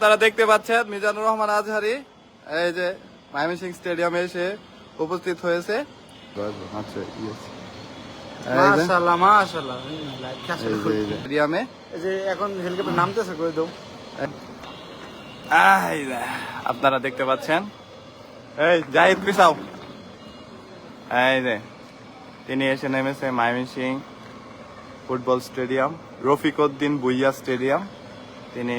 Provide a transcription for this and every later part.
তারা দেখতে পাচ্ছেন মিজানুর রহমান আজহারি এই যে ময়মনসিং স্টেডিয়ামে এসে উপস্থিত হয়েছে। আচ্ছা, আপনারা দেখতে পাচ্ছেন। এই জাহিদ পিসাও এই যে তিনি এসে নেমেছে Mymensingh football stadium Rafiq Uddin Bhuiyan stadium. তিনি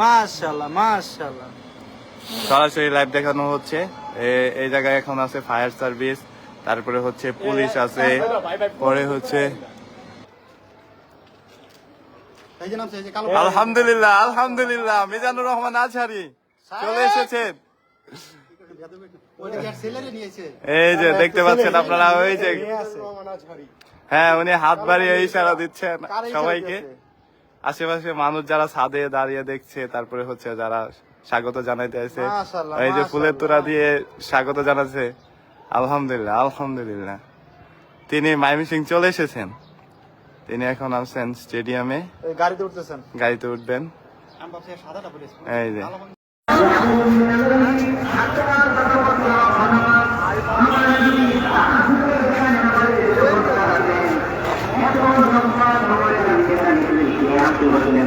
মাশাআল্লাহ মাশাআল্লাহ। সরাসরি লাইভ দেখানো হচ্ছে। এই জায়গায় এখন আছে ফায়ার সার্ভিস তারপরে হচ্ছে পুলিশ আছে পরে হচ্ছে আলহামদুলিল্লাহ আলহামদুলিল্লাহ মিজানুর রহমান আজহারি চলে এসেছেন। এই যে দেখতে পাচ্ছেন আপনারা ওই যে হ্যাঁ উনি হাত বাড়িয়ে ইশারা দিচ্ছেন সবাইকে। আশেপাশে মানুষ যারা ছাদে দাঁড়িয়ে দেখছে তারপরে হচ্ছে যারা স্বাগত জানাইতে আছে এই যে ফুলের তোরা দিয়ে স্বাগত জানাচ্ছে। আলহামদুলিল্লাহ আলহামদুলিল্লাহ। তিনি মাইমিসিং চলে এসেছেন। তিনি এখন আসছেন স্টেডিয়ামে। এই গাড়িতে উঠতেছেন। গাড়িতে উঠবেন।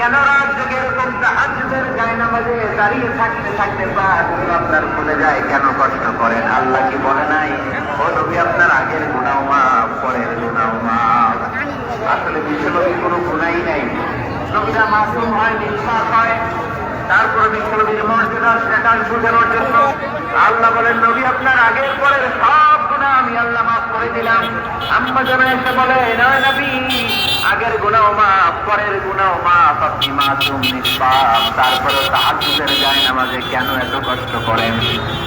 কেন রাত জেগে এরকম তাহাজুদের গায়ে নামাজে দাঁড়িয়ে থাকতে থাকতে পা আপনার খুলে যায়? কেন কষ্ট করেন? আল্লাহ কি বলে নাই? ও নবী, আপনার আগের গুণাও মাফ, পরের গুণাও মাফ। আসলে বিশ্বনবী কোনো গুণাই নাই। নবীরা মাসুম হয় নিঃশ্বাস হয়। তারপরে বিশ্বনবীর মর্যাদা স্ট্যাটাস বোঝানোর জন্য আল্লাহ বলেন, নবী, আপনার আগের পরের সব গুণা আমি আল্লাহ মাফ করে দিলাম। আম্মা যেন এসে বলে, না নবী, আগের গুণাও মাফ, পরের গুণাও মাফ, আপনি মাসুম নিষ্পাপ। তারপরে তাহাজুদের যায় নামাজে কেন এত কষ্ট করেন?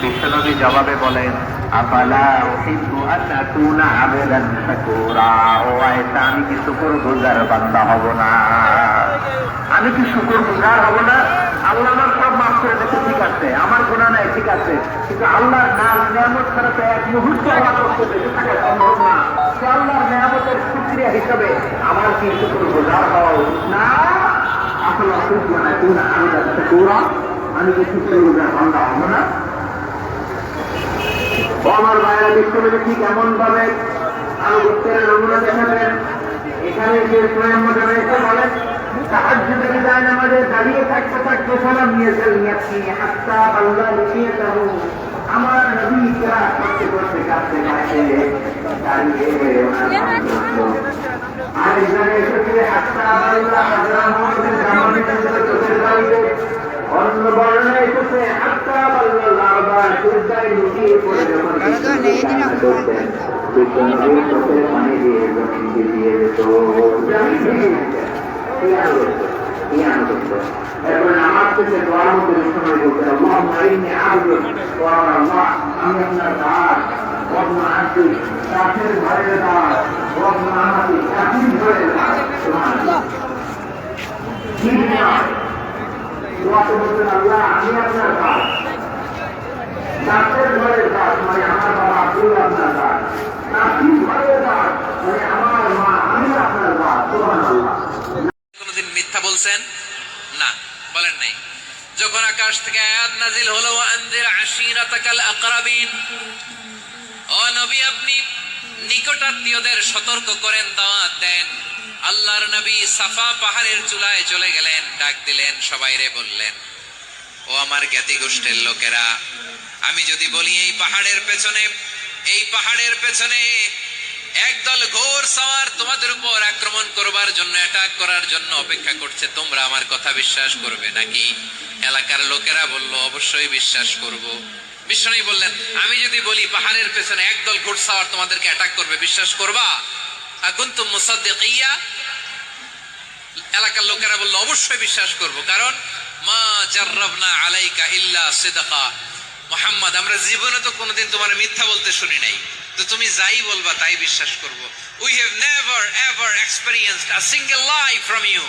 বিশ্বনবী জবাবে বলেন আপালা ওহিব্বু আন আকুনা আবেদান শাকুরা। ও আয়েশা, আমি কি শুকুর গুজার বান্দা হব না? আমি কি শুকর গুজার হব না? আল্লাহ আমার সব মাফ করে দেখে ঠিক আছে আমার গুণা নাই ঠিক আছে। কিন্তু আল্লাহর নাম নিয়ামত ছাড়া তো এক মুহূর্ত সে আল্লাহর নিয়ামতের সুক্রিয়া হিসাবে আমার কিন্তু কোনো গোজার হওয়া উচিত না। অসুখ মানে আমি যাচ্ছে গৌরব, আমি কি হব না। আমার বাইরে বিশ্বনবী ঠিক এমন ভাবে আরও নমুনা দেখাবেন এখানে যে স্বয়ং রয়েছে বলেন সাহায্য থেকে আমাদের, দাঁড়িয়ে থাকতে থাকতে সালাম নিয়েছেন নিয়েছি হাত্তা আল্লাহ লিখিয়ে দেব আমার নবী ইকরা করতে করতে কাছে কাছে দাঁড়িয়ে। আর এখানে এসেছে হাত্তা আল্লাহ হাজরা মোহাম্মদের জামানে চোখের বাড়িতে, অন্য বর্ণনা এসেছে, হাত্তা আল্লাহ লারবার সূর্যায় লুকিয়ে পড়ে যখন বিশ্বনবী চোখের পানি দিয়ে জমিন দিয়ে যেত জমিন ভেঙে যেত। কি আনন্দ, কি আনন্দ। এরপর নামাজ শেষে দোয়ার মধ্যে বিশ্বনবী বলতেন, আল্লাহুম্মা ইন্নী আবদুক ওয়া আল্লাহ, আমি আপনার দাস ওয়াবনু আব্দি, কাফের ঘরের দাস ওয়াবনু আমাতি, কাফির ঘরের দাস সুবহানাল্লাহ। কি বিনয়! দোয়াতে বলতেন, আল্লাহ আমি আপনার দাস নাচের ঘরের দাস মানে আমার বাবা আপনি আপনার দাস নাচির ঘরের দাস মানে আমার মা আমি আপনার দাস সুবহানাল্লাহ কোনদিন মিথ্যা বলছেন না বলেন নাই। যখন আকাশ থেকে আয়াত নাজিল হলো আনজির আশিরাতাকাল আকরাবিন ও নবী, আপনি নিকটাত্মীয়দের সতর্ক করেন, দাওয়াত দেন। আল্লাহর নবী সাফা পাহাড়ের চূড়ায় চলে গেলেন, ডাক দিলেন সবাইরে বললেন, ও আমার জ্ঞাতি গোষ্ঠীর লোকেরা, আমি যদি বলি এই পাহাড়ের পেছনে, এই পাহাড়ের পেছনে একদল ঘোর সাওয়ার তোমাদের উপর আক্রমণ করবার জন্য অ্যাটাক করার জন্য অপেক্ষা করছে। তোমরা আমার কথা বিশ্বাস করবে নাকি? এলাকার লোকেরা বলল, অবশ্যই বিশ্বাস করব। বিষ্ণু বললেন, আমি যদি বলি পাহাড়ের পেছনে একদল ঘোড়সাওয়ার তোমাদেরকে অ্যাটাক করবে, বিশ্বাস করবা? আকুন্তুম মুসাদ্দিকিয়া। এলাকার লোকেরা বলল, অবশ্যই বিশ্বাস করব, কারণ মা জাররাবনা আলাইকা ইল্লা সিদকা। মোহাম্মদ, আমরা জীবনে তো কোনোদিন তোমার মিথ্যা বলতে শুনি নাই। তো তুমি যাই বলবা, তাই বিশ্বাস করব। We have never ever experienced a single lie from you